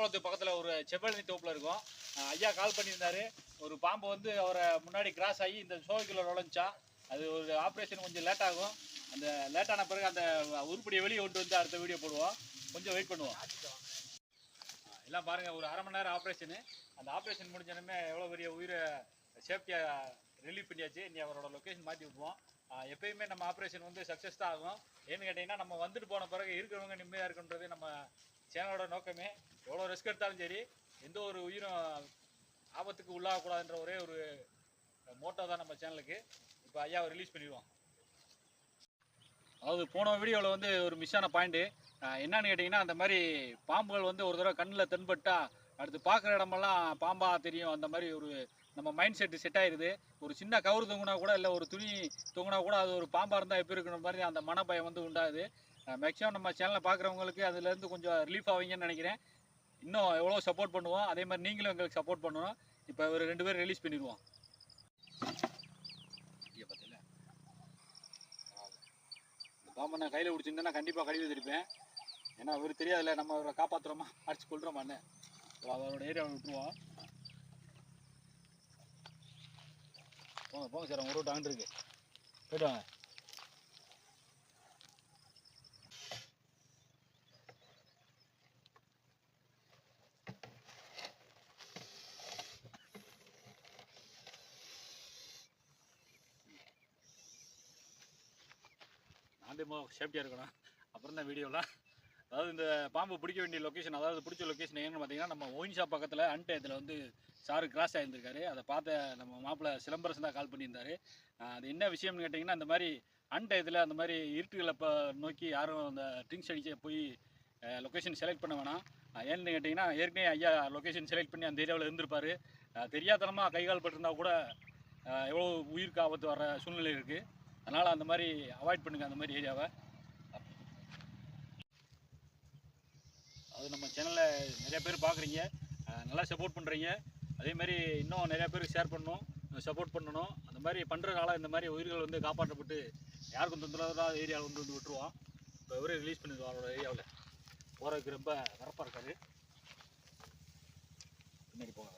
மணக்குளத்துக்கு பக்கத்தில் ஒரு செவ்வழனி தோப்பில் இருக்கும். ஐயா கால் பண்ணியிருந்தாரு. ஒரு பாம்பு வந்து அவரை முன்னாடி கிராஸ் ஆகி இந்த சோகைக்குள்ள நுழைஞ்சா அது ஒரு ஆப்ரேஷன் கொஞ்சம் லேட் ஆகும். அந்த லேட்டான பிறகு அந்த உருப்படியை வெளியே கொண்டு வந்து அடுத்த வீடியோ போடுவோம். கொஞ்சம் வெயிட் பண்ணுவோம். எல்லாம் பாருங்க ஒரு அரை மணி நேரம் ஆப்ரேஷனு அந்த ஆப்ரேஷன் முடிஞ்சனுமே எவ்வளோ பெரிய உயிரை சேஃப்டியாக ரிலீவ் பண்ணியாச்சு. நீ அவரோட லொக்கேஷன் மாற்றி விட்டுருவோம். எப்பயுமே நம்ம ஆப்ரேஷன் வந்து சக்ஸஸ் தான் ஆகும். ஏன்னு கேட்டிங்கன்னா நம்ம வந்துட்டு போன பிறகு இருக்கிறவங்க நிம்மதியாக இருக்குன்றது நம்ம சேனலோட நோக்கமே எவ்வளோ ரிஸ்க் எடுத்தாலும் சரி எந்த ஒரு உயிரும் ஆபத்துக்கு உள்ளாகக்கூடாதுன்ற ஒரே ஒரு மோட்டோ தான் நம்ம சேனலுக்கு. இப்போ ஐயாவை ரிலீஸ் பண்ணிடுவோம் அதாவது போன வீடியோவில் வந்து ஒரு மிஸ்ஸான பாயிண்ட்டு என்னன்னு கேட்டிங்கன்னா அந்த மாதிரி பாம்புகள் வந்து ஒரு தடவை கண்ணில் தென்பட்டா அடுத்து பார்க்குற இடமெல்லாம் பாம்பாக தெரியும் அந்த மாதிரி ஒரு நம்ம மைண்ட் செட்டு செட் ஆயிடுது ஒரு சின்ன கவுர் தொங்குனா கூட இல்லை ஒரு துணி தொங்குனா கூட அது ஒரு பாம்பாக இருந்தால் எப்படி இருக்கிற மாதிரி அந்த மனப்பயம் வந்து உண்டாகுது. மேக்ஸிமம் நம்ம சேனலை பார்க்குறவங்களுக்கு அதுலேருந்து கொஞ்சம் ரிலீஃப் ஆவீங்கன்னு நினைக்கிறேன். இன்னும் எவ்வளோ சப்போர்ட் பண்ணுவோம். அதே மாதிரி நீங்களும் எங்களுக்கு சப்போர்ட் பண்ணணும். இப்போ ஒரு ரெண்டு பேரும் ரிலீஸ் பண்ணிடுவோம். இங்கே பாம்பை நான் கையில் பிடிச்சிருந்தேன் கண்டிப்பாக கழுவி வச்சிருப்பேன். ஏன்னா அவர் தெரியாதுல்ல நம்ம அவரை காப்பாற்றுறோமா அடிச்சு கொள்கிறோமான்னு அவரோட ஏரியாவை விட்டுருவோம் போங்க போங்க சார் உங்க ரோட்டு ஆண்டு இருக்கு. வாங்க. நான்டே சேஃப்டியாக இருக்கணும். அப்புறம் தான் வீடியோலாம் அதாவது இந்த பாம்பு பிடிக்க வேண்டிய லொக்கேஷன் அதாவது பிடிச்ச லொக்கேஷன் எங்கன்னு பார்த்தீங்கன்னா நம்ம ஒயின் ஷாப் பக்கத்தில் அன்டயத்தில் வந்து சாரு கிராஸ் ஆகியிருந்திருக்காரு அதை பார்த்த நம்ம மாப்பிள்ளை சிலம்பரசன் தான் கால் பண்ணியிருந்தாரு. அது என்ன விஷயம்னு கேட்டிங்கன்னா அந்த மாதிரி அன்டயத்தில் அந்த மாதிரி இருட்டுகளை இப்போ நோக்கி யாரும் அந்த ட்ரிங்க்ஸ் அடிக்க போய் லொக்கேஷன் செலக்ட் பண்ண வேணாம். ஏன்னு கேட்டிங்கன்னா ஏற்கனவே ஐயா லொக்கேஷன் செலக்ட் பண்ணி அந்த ஏரியாவில் இருந்திருப்பார். தெரியாதனமாக கை கால் பட்டிருந்தா கூட எவ்வளோ உயிருக்கு ஆபத்து வர சூழ்நிலை இருக்குது அதனால் அந்த மாதிரி அவாய்ட் பண்ணுங்கள் அந்த மாதிரி ஏரியாவை அது நம்ம சேனலில் நிறையா பேர் பார்க்குறீங்க நல்லா சப்போர்ட் பண்ணுறீங்க அதே மாதிரி இன்னும் நிறையா பேருக்கு ஷேர் பண்ணணும் சப்போர்ட் பண்ணணும். அந்த மாதிரி பண்ணுறதுனால இந்த மாதிரி உயிர்கள் வந்து காப்பாற்றப்பட்டு யாருக்கும் தொந்தரவாக ஏரியாவில் வந்து வந்து விட்டுருவான் இப்போ இவரே ரிலீஸ் பண்ணிடுவோம் அவரோட ஏரியாவில் போகிறதுக்கு ரொம்ப வரப்பாக இருக்காரு. பின்னாடி போகலாம்